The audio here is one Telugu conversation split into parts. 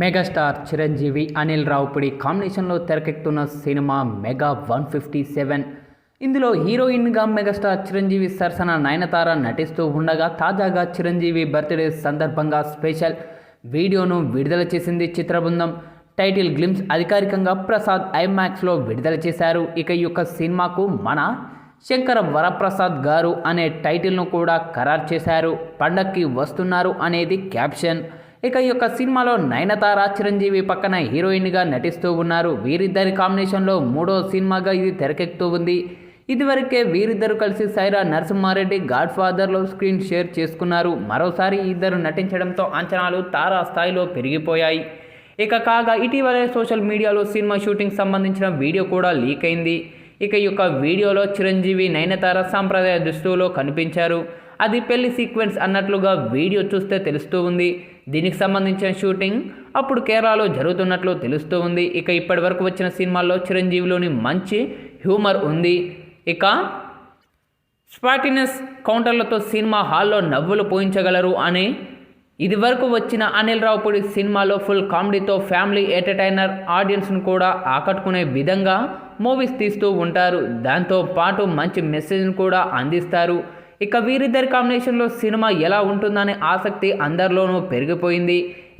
మెగాస్టార్ చిరంజీవి అనిల్ రావుపుడి కాంబినేషన్లో తెరకెక్కుతున్న cinema Mega one fifty seven. ఇందులో హీరోయిన్గా మెగాస్టార్ చిరంజీవి సరసన నయనతార నటిస్తూ ఉండగా తాజాగా చిరంజీవి బర్త్డే సందర్భంగా స్పెషల్ వీడియోను విడుదల చేసింది చిత్రబృందం. టైటిల్ గ్లిమ్స్ అధికారికంగా ప్రసాద్ ఐమాక్స్లో విడుదల చేశారు. ఇక ఈ యొక్క సినిమాకు మన శంకర వరప్రసాద్ గారు అనే టైటిల్ను కూడా ఖరారు చేశారు. పండక్కి వస్తున్నారు అనేది క్యాప్షన్. ఇక ఈ యొక్క సినిమాలో నయనతార చిరంజీవి పక్కన హీరోయిన్గా నటిస్తూ ఉన్నారు. వీరిద్దరి కాంబినేషన్లో మూడో సినిమాగా ఇది తెరకెక్కుతూ ఉంది. ఇదివరకే వీరిద్దరు కలిసి సైరా నరసింహారెడ్డి గాడ్ ఫాదర్లో స్క్రీన్ షేర్ చేసుకున్నారు. మరోసారి ఇద్దరు నటించడంతో అంచనాలు తారా స్థాయిలో పెరిగిపోయాయి. ఇక కాగా ఇటీవలే సోషల్ మీడియాలో సినిమా షూటింగ్ సంబంధించిన వీడియో కూడా లీక్ అయింది ఇక ఈ యొక్క వీడియోలో చిరంజీవి నయనతార సాంప్రదాయ దుస్తువులో కనిపించారు. అది పెళ్ళి సీక్వెన్స్ అన్నట్లుగా వీడియో చూస్తే తెలుస్తూ ఉంది. దీనికి సంబంధించిన షూటింగ్ అప్పుడు కేరళలో జరుగుతున్నట్లు తెలుస్తూ ఉంది. ఇక ఇప్పటి వరకు వచ్చిన సినిమాల్లో చిరంజీవిలోని మంచి హ్యూమర్ ఉంది. ఇక స్పాటినస్ కౌంటర్లతో సినిమా హాల్లో నవ్వులు పోయించగలరు అని ఇదివరకు వచ్చిన అనిల్ రావుపూడి సినిమాలో ఫుల్ కామెడీతో ఫ్యామిలీ ఎంటర్టైనర్ ఆడియన్స్ను కూడా ఆకట్టుకునే విధంగా మూవీస్ తీస్తూ ఉంటారు. దాంతో పాటు మంచి మెసేజ్ని కూడా అందిస్తారు. ఇక వీరిద్దరి కాంబినేషన్లో సినిమా ఎలా ఉంటుందనే ఆసక్తి అందరిలోనూ పెరిగిపోయింది.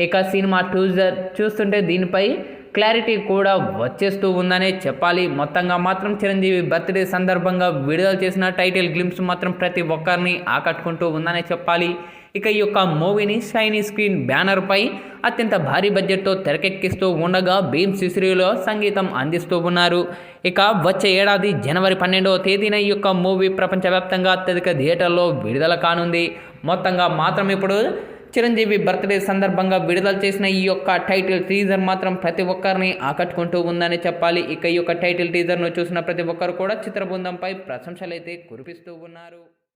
ఇక సినిమా టూజర్ చూస్తుంటే దీనిపై క్లారిటీ కూడా వచ్చేస్తూ ఉందనే చెప్పాలి. మొత్తంగా మాత్రం చిరంజీవి బర్త్డే సందర్భంగా విడుదల చేసిన టైటిల్ గ్లిమ్స్ మాత్రం ప్రతి ఒక్కరిని ఆకట్టుకుంటూ ఉందనే చెప్పాలి. ఇక ఈ యొక్క మూవీని షైనీ స్క్రీన్ బ్యానర్పై అత్యంత భారీ బడ్జెట్తో తెరకెక్కిస్తూ ఉండగా భీమ్ శిశ్రీలో సంగీతం అందిస్తూ ఉన్నారు. ఇక వచ్చే ఏడాది జనవరి పన్నెండవ తేదీన ఈ యొక్క మూవీ ప్రపంచవ్యాప్తంగా అత్యధిక థియేటర్లో విడుదల కానుంది. మొత్తంగా మాత్రం ఇప్పుడు చిరంజీవి బర్త్డే సందర్భంగా విడుదల చేసిన ఈ యొక్క టైటిల్ టీజర్ మాత్రం ప్రతి ఒక్కరిని ఆకట్టుకుంటూ ఉందని చెప్పాలి. ఇక ఈ యొక్క టైటిల్ టీజర్ను చూసిన ప్రతి ఒక్కరు కూడా చిత్రబృందంపై ప్రశంసలైతే కురిపిస్తూ ఉన్నారు.